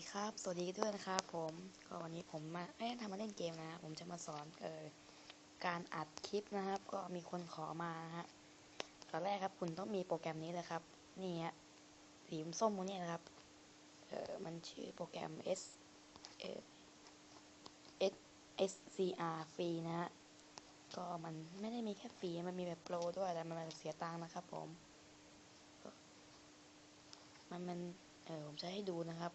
ครับ สวัสดีด้วยนะครับผม ก็วันนี้ผมมาไม่ได้ทำมาเล่นเกมนะ ผมจะมาสอนเอ่อการอัดคลิปนะครับ ก็มีคนขอมาฮะตอนแรกครับ คุณต้องมีโปรแกรมนี้เลยครับ นี่ฮะ สีส้มตรงนี้นะครับ เอ่อมันชื่อโปรแกรม S เอ่อ S SCR ฟรีนะฮะ ก็มันไม่ได้มีแค่ฟรี มันมีแบบโปรด้วย แต่มันเสียตังค์นะครับผม มันมัน เออผมจะให้ดูนะครับ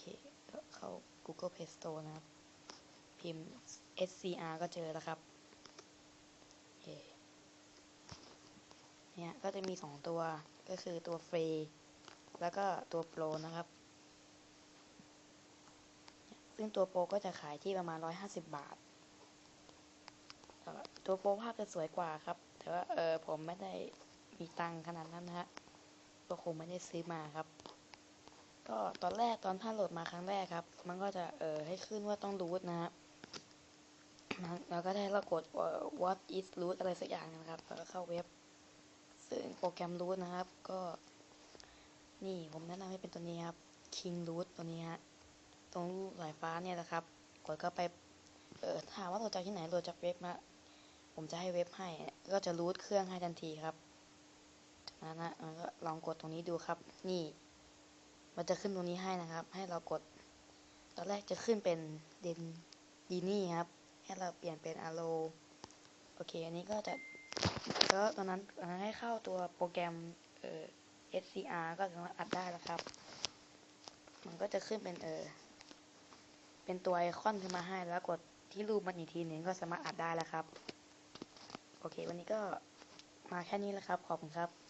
เคก็เข้า Google Play Store นะครับ พิมพ์ SCR ก็เจอแล้วครับเนี่ยก็จะมีสองตัวก็คือตัวฟรี แล้วก็ตัวโปรนะครับ ซึ่งตัวโปรก็จะขายที่ประมาณ 150 บาท ตัวโปรภาพจะสวยกว่าครับ แต่ว่าเออผมไม่ได้มีตังขนาดนั้นนะฮะก็คงไม่ได้ซื้อมาครับ ก็ตอนแรกตอนท่านโหลดมาครั้งแรกครับ มันก็จะเออให้ขึ้นว่าต้องรูทนะฮะมันแล้วก็ได้เรากด what is root อะไรสักอย่างนะครับแล้วก็เข้าเว็บ ซึ่งโปรแกรมรูทนะครับ ก็ นี่ผมแนะนำให้เป็นตัวนี้ครับ king root ตัวนี้ฮะตรงรูปสายฟ้าเนี่ยนะครับ กดเข้าไปเออถามว่าโหลดจากที่ไหนโหลดจากเว็บนะผมจะให้เว็บให้ ก็จะรูทเครื่องให้ทันทีครับนะนะแล้วก็ลองกดตรงนี้ดูครับ นี่ มันจะขึ้นตรงนี้ให้นะครับ ให้เรากด ตอนแรกจะขึ้นเป็นเดนดีนี่ครับ ให้เราเปลี่ยนเป็นอาโลโอเค อันนี้ก็จะแล้วตอนนั้นตอนนั้นให้เข้าตัวโปรแกรมเอ่อ SCR ก็สามารถอัดได้แล้วครับ มันก็จะขึ้นเป็นเออเป็นตัวไอคอนขึ้นมาให้แล้วกดที่รูปมันอีกทีหนึ่งก็สามารถอัดได้แล้วครับ โอเค วันนี้ก็มาแค่นี้แล้วครับ ขอบคุณครับ